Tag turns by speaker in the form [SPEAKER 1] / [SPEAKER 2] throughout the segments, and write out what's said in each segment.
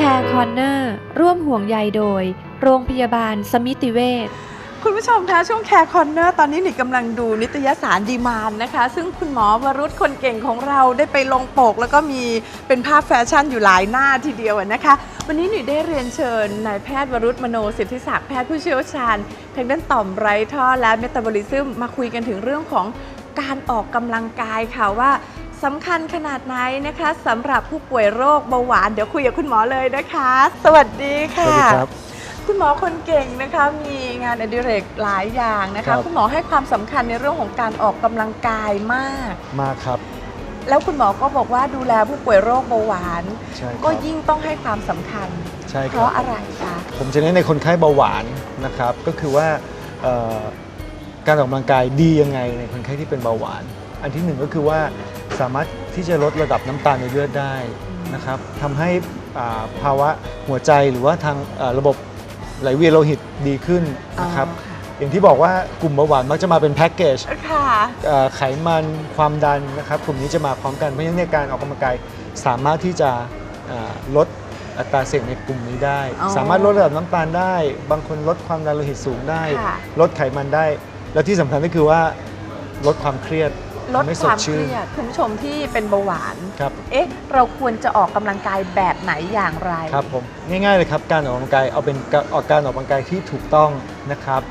[SPEAKER 1] แคร์คอนเนอร์ร่วมห่วงใยโดย โรงพยาบาลสมิติเวช
[SPEAKER 2] คุณผู้ชมคะช่วงแคร์คอนเนอร์ตอนนี้หนิกำลังดูนิตยสารดีมานนะคะ ซึ่งคุณหมอวรุษคนเก่งของเราได้ไปลงปก แล้วก็มีเป็นภาพแฟชั่นอยู่หลายหน้าทีเดียวนะคะ วันนี้หนิได้เรียนเชิญนายแพทย์วรุษมโนสิทธิศักดิ์แพทย์ผู้เชี่ยวชาญทางด้านต่อมไร้ท่อและเมตาบอลิซึมมาคุยกันถึงเรื่องของการออกกำลังกายค่ะว่า สำคัญขนาดไหนนะคะสำหรับผู้ป่วยโรคเบาหวานเดี๋ยวคุยกับคุณหมอเลยนะคะ สวัสดี
[SPEAKER 3] ส
[SPEAKER 2] ค่ะ
[SPEAKER 3] วัสดีครับ
[SPEAKER 2] คุณหมอคนเก่งนะคะมีงานอดิเรกหลายอย่างนะ
[SPEAKER 3] ครั
[SPEAKER 2] คะ
[SPEAKER 3] บ
[SPEAKER 2] คุณหมอให้ความสำคัญในเรื่องของการออกกำลังกายมาก
[SPEAKER 3] มากครับ
[SPEAKER 2] แล้วคุณหมอก็บอกว่าดูแลผู้ป่วยโรคเบาหวาน
[SPEAKER 3] ใช่ครับ
[SPEAKER 2] ก็ยิ่งต้องให้ความสำคัญ
[SPEAKER 3] ใช่ค
[SPEAKER 2] เพ
[SPEAKER 3] รับ
[SPEAKER 2] ราะอะไรคะ
[SPEAKER 3] ผมจะเน้นในคนไข้เบาหวานนะครับ ก็คือว่าเอ่อการออกกำลังกายดียังไงในคนไข้ที่เป็นเบาหวาน อันที่หนึ่งก็คือว่า สามารถที่จะลดระดับน้ำตาลในเลือดได้นะครับทำให้อ่าภาวะหัวใจหรือว่าทางเอ่อระบบไหลเวียนโลหิตดีขึ้นนะครับ
[SPEAKER 2] อ๋อ
[SPEAKER 3] อย่างที่บอกว่ากลุ่มเบาหวานมักจะมาเป็นแพ็กเกจ
[SPEAKER 2] ค่ะ
[SPEAKER 3] เอ่อไขมันความดันนะครับกลุ่มนี้จะมาพร้อมกันเพราะฉะนั้นในการออกกำลังกายสามารถที่จะเอ่อลดอัตราเสี่ยงในกลุ่มนี้ได้
[SPEAKER 2] อ๋อ
[SPEAKER 3] สามารถลดระดับน้ำตาลได้ บางคนลดความดันโลหิตสูงได้
[SPEAKER 2] ค่ะ
[SPEAKER 3] ลดไขมันได้ แล้วที่สำคัญก็คือว่าลดความเครียด
[SPEAKER 2] ลด
[SPEAKER 3] ทำให้
[SPEAKER 2] ค
[SPEAKER 3] ส
[SPEAKER 2] วา
[SPEAKER 3] ด
[SPEAKER 2] มเค
[SPEAKER 3] ชื่น
[SPEAKER 2] รียดคุณผู้ชมที่เป็นเบาหวาน
[SPEAKER 3] ครับ
[SPEAKER 2] เอ๊ะเราควรจะออกกำลังกายแบบไหนอย่างไร
[SPEAKER 3] ครับผมง่ายๆเลยครับการออกกำลังกายเอาเป็นการออกการออกกำลังกายที่ถูกต้องนะครับ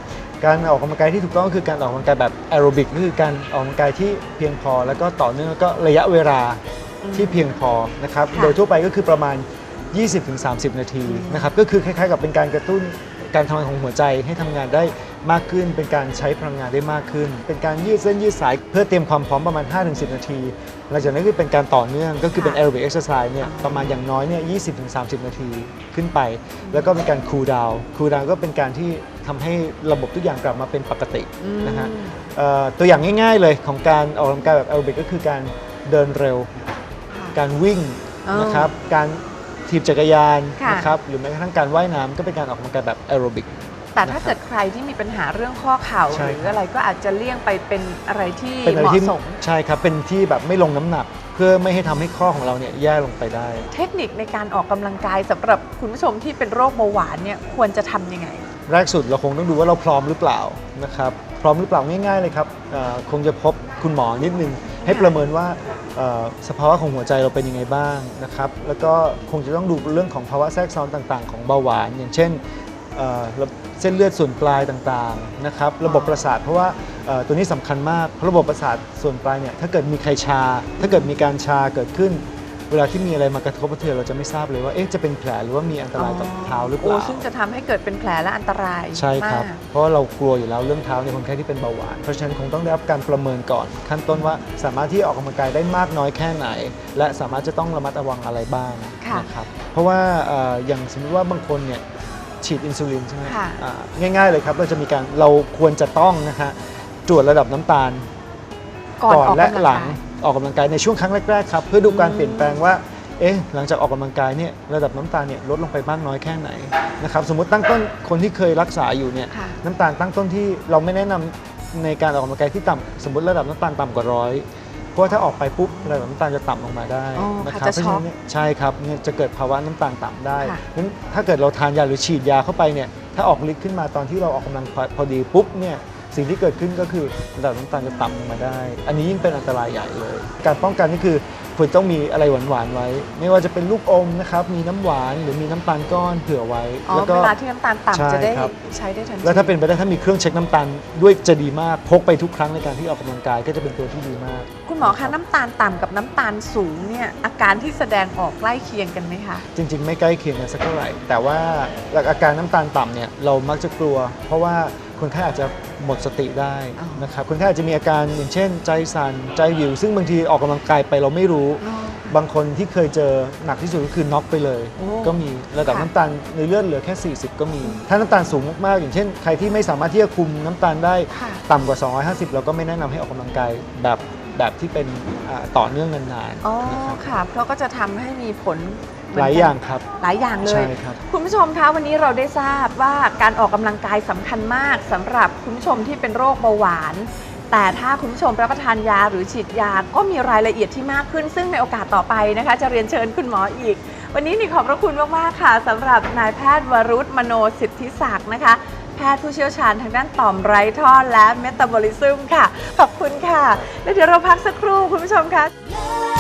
[SPEAKER 3] การออกกำลังกายที่ถูกต้องก็คือการออกกำลังกายแบบแอโรบิกก็คือการออกกำลังกายที่เพียงพอ แล้วก็ต่อเนื่องแล้วก็ระยะเวลา
[SPEAKER 2] อืม
[SPEAKER 3] ที่เพียงพอนะครับ
[SPEAKER 2] ค่ะ
[SPEAKER 3] โดยทั่วไปก็คือประมาณ 20-30 นาที
[SPEAKER 2] อืม
[SPEAKER 3] นะครับก็คือคล้ายๆ กับเป็นการกระตุ้นการทำงานของหัวใจให้ทำงานได้ มากขึ้น เป็นการใช้พลังงานได้มากขึ้น เป็นการยืดเส้นยืดสายเพื่อเตรียมความพร้อมประมาณ 5-10 นาที หลังจากนั้นก็เป็นการต่อเนื่องก็คือเป็น
[SPEAKER 2] ค่ะ
[SPEAKER 3] แอโรบิกเอ็กซ์ไซส์เนี่ย
[SPEAKER 2] อ๋อ
[SPEAKER 3] ประมาณอย่างน้อยเนี่ย 20-30 นาทีขึ้นไป แล้วก็เป็นการคูลดาวน์คูลดาวน์ก็เป็นการที่ทำให้ระบบทุกอย่างกลับมาเป็นปกติ
[SPEAKER 2] อืม
[SPEAKER 3] นะฮะเอ่อตัวอย่างง่าย ๆเลยของการออกกำลังกายแบบแอโรบิกก็คือการเดินเร็ว
[SPEAKER 2] ค่ะ
[SPEAKER 3] การวิ่ง
[SPEAKER 2] อ๋อ
[SPEAKER 3] นะครับการถีบจักรยาน
[SPEAKER 2] ค่ะ
[SPEAKER 3] นะครับหรือแม้กระทั่งการว่ายน้ำก็เป็นการออกกำลังกายแบบแอโรบิก
[SPEAKER 2] แต่ถ้า
[SPEAKER 3] นะครับ
[SPEAKER 2] เกิดใครที่มีปัญหาเรื่องข้อเข่า
[SPEAKER 3] ใช่
[SPEAKER 2] หรืออะไรก็อาจจะเลี่ยงไปเป็นอะไรที่
[SPEAKER 3] เป็นอะ
[SPEAKER 2] เห
[SPEAKER 3] ไร
[SPEAKER 2] มาะ
[SPEAKER 3] ที่
[SPEAKER 2] สม
[SPEAKER 3] ใช่ครับเป็นที่แบบไม่ลงน้ำหนัก เพื่อไม่ให้ทำให้ข้อของเราเนี่ยแย่ลงไปได้
[SPEAKER 2] เทคนิคในการออกกำลังกายสำหรับคุณผู้ชมที่เป็นโรคเบาหวานเนี่ยควรจะทำยังไง
[SPEAKER 3] แรกสุดเราคงต้องดูว่าเราพร้อมหรือเปล่านะครับพร้อมหรือเปล่าง่ายๆเลยครับเอ่อคงจะพบคุณหมอนิดนึง ให้ประเมินว่าเอ่อสภาวะของหัวใจเราเป็นยังไงบ้างนะครับแล้วก็คงจะต้องดูเรื่องของภาวะแทรกซ้อนต่างๆ ของเบาหวาน อย่างเช่นเอ่อระ เส้นเลือดส่วนปลายต่างๆนะครับระบบประสาทเพราะว่าเอ่อตัวนี้สำคัญมากเพราะระบบประสาทส่วนปลายเนี่ยถ้าเกิดมีใครชา ถ้าเกิดมีการชาเกิดขึ้น เวลาที่มีอะไรมากระทบกระเทือนเราจะไม่ทราบเลยว่าเอ๊ะจะเป็นแผลหรือว่ามีอันตรายต่อเท้าหรือเปล่า
[SPEAKER 2] โซึ่งจะทำให้เกิดเป็นแผลและอันตราย
[SPEAKER 3] ใช่ครับ
[SPEAKER 2] มาก
[SPEAKER 3] เพราะว่าเรากลัวอยู่แล้วเรื่องเท้าในคนไข้ที่เป็นเบาหวานเพราะฉะนั้นคงต้องได้รับการประเมินก่อน ขั้นต้นว่าสามารถที่ออกกำลังกายได้มากน้อยแค่ไหน และสามารถจะต้องระมัดระวังอะไรบ้าง
[SPEAKER 2] ค่ะ
[SPEAKER 3] นะครับเพราะว่าเอ่ออย่างสมมติว่าบางคนเนี่ย ฉีดอินซูลินใช่ไหม
[SPEAKER 2] ค่ะ
[SPEAKER 3] อ่าง่ายๆเลยครับเราจะมีการเราควรจะต้องนะฮะตรวจระดับน้ำตาล
[SPEAKER 2] ก่อนออก
[SPEAKER 3] และ
[SPEAKER 2] กำลัง
[SPEAKER 3] หลัง
[SPEAKER 2] กาย
[SPEAKER 3] ออกกำลังกายในช่วงครั้งแรกๆครับเพื่อดูการ
[SPEAKER 2] อืม
[SPEAKER 3] เปลี่ยนแปลงว่าเอ๊ะหลังจากออกกำลังกายเนี่ยระดับน้ำตาลเนี่ยลดลงไปมากน้อยแค่ไหนนะครับสมมติตั้งต้นคนที่เคยรักษาอยู่เนี่ย
[SPEAKER 2] ค่ะ
[SPEAKER 3] น้ำตาลตั้งต้นที่เราไม่แนะนำในการออกกำลังกายที่ต่ำสมมติระดับน้ำตาลต่ำกว่าร้อยเพ ราะว่าถ้าออกไปปุ๊บระดับน้ำตาลจะต่ำลงมาได้
[SPEAKER 2] อ๋อ
[SPEAKER 3] นะ
[SPEAKER 2] ค่ะ
[SPEAKER 3] ครับ
[SPEAKER 2] จะ
[SPEAKER 3] เพราะ
[SPEAKER 2] ช็
[SPEAKER 3] ฉะ
[SPEAKER 2] อก
[SPEAKER 3] นั้นเนี่ยใช่ครับเนี่ยจะเกิดภาวะน้ำตาลต่ำได้
[SPEAKER 2] ค่ะ
[SPEAKER 3] งั้นถ้าเกิดเราทานยาหรือฉีดยาเข้าไปเนี่ยถ้าออกฤทธิ์ขึ้นมาตอนที่เราออกกำลังพอพอดีปุ๊บเนี่ยสิ่งที่เกิดขึ้นก็คือระดับน้ำตาลจะต่ำลงมาได้ อันนี้ยิ่งเป็นอันตรายใหญ่เลย การป้องกันนี่คือ ควรต้องมีอะไรหวานๆไว้ ไม่ว่าจะเป็นลูกอมนะครับ มีน้ำหวานหรือมีน้ำตาลก้อนเผื่อไว้
[SPEAKER 2] อ๋อ
[SPEAKER 3] แล้วก็
[SPEAKER 2] เวลาที่น้ำตาล
[SPEAKER 3] ใช่
[SPEAKER 2] ต่ำจะได้
[SPEAKER 3] ครับ
[SPEAKER 2] ใช้ได้ทันที
[SPEAKER 3] แล้วถ้าเป็นไปได้ถ้ามีเครื่องเช็คน้ำตาลด้วยจะดีมาก พกไปทุกครั้งในการที่ออกกำลังกายก็จะเป็นตัวที่ดีมาก
[SPEAKER 2] คุณหมอคะน้ำตาลต่ำกับน้ำตาลสูงเนี่ยอาการที่แสดงออกใกล้เคียงกันไหมคะ
[SPEAKER 3] จริงๆ ไม่ใกล้เคียงกันสักเท่าไหร่ แต่ว่าหลักอาการน้ำตาลต่ำเนี่ยเรามักจะกลัว เพราะว่า คนไข้อาจจะหมดสติได้
[SPEAKER 2] อ๋อ
[SPEAKER 3] นะครับคนไข้อาจจะมีอาการอย่างเช่น ใจสั่นใจวิว ซึ่งบางทีออกกำลังกายไปเราไม่รู้ บางคนที่เคยเจอหนักที่สุดก็คือน็อกไปเลย
[SPEAKER 2] โอ้
[SPEAKER 3] ก็มีระดับ
[SPEAKER 2] ค่ะ
[SPEAKER 3] น้ำตาลในเลือดเหลือแค่ 40 ก็มี ถ้าน้ำตาลสูงมากๆอย่างเช่น ใครที่ไม่สามารถที่จะคุมน้ำตาลได้
[SPEAKER 2] ค่ะ
[SPEAKER 3] ต่ำกว่า 250 เราก็ไม่แนะนำให้ออกกำลังกายแบบแบบที่เป็นอ่าต่อเนื่องนาน
[SPEAKER 2] อ๋อ
[SPEAKER 3] ๆนะครับ
[SPEAKER 2] ค่ะ เพราะก็จะทำให้มีผลเมืน
[SPEAKER 3] ห
[SPEAKER 2] กัน
[SPEAKER 3] ลายอย่างครับ
[SPEAKER 2] หลายอย่างเล
[SPEAKER 3] ใช่
[SPEAKER 2] ย
[SPEAKER 3] ครับ
[SPEAKER 2] คุณผู้ชมคะวันนี้เราได้ทราบว่าการออกกำลังกายสำคัญมากสำหรับคุณผู้ชมที่เป็นโรคเบาหวาน แต่ถ้าคุณผู้ชมรับประทานยาหรือฉีดยาก็มีรายละเอียดที่มากขึ้น ซึ่งในโอกาสต่อไปนะคะ จะเรียนเชิญคุณหมออีก วันนี้หนิขอบพระคุณมากๆค่ะสำหรับนายแพทย์วรุษมโนสิทธิศักดิ์นะคะ แพทย์ผู้เชี่ยวชาญทางด้านต่อมไร้ท่อและเมตาบอลิซึมค่ะ ขอบคุณค่ะ แล้วเดี๋ยวเราพักสักครู่คุณผู้ชมคะ
[SPEAKER 4] Love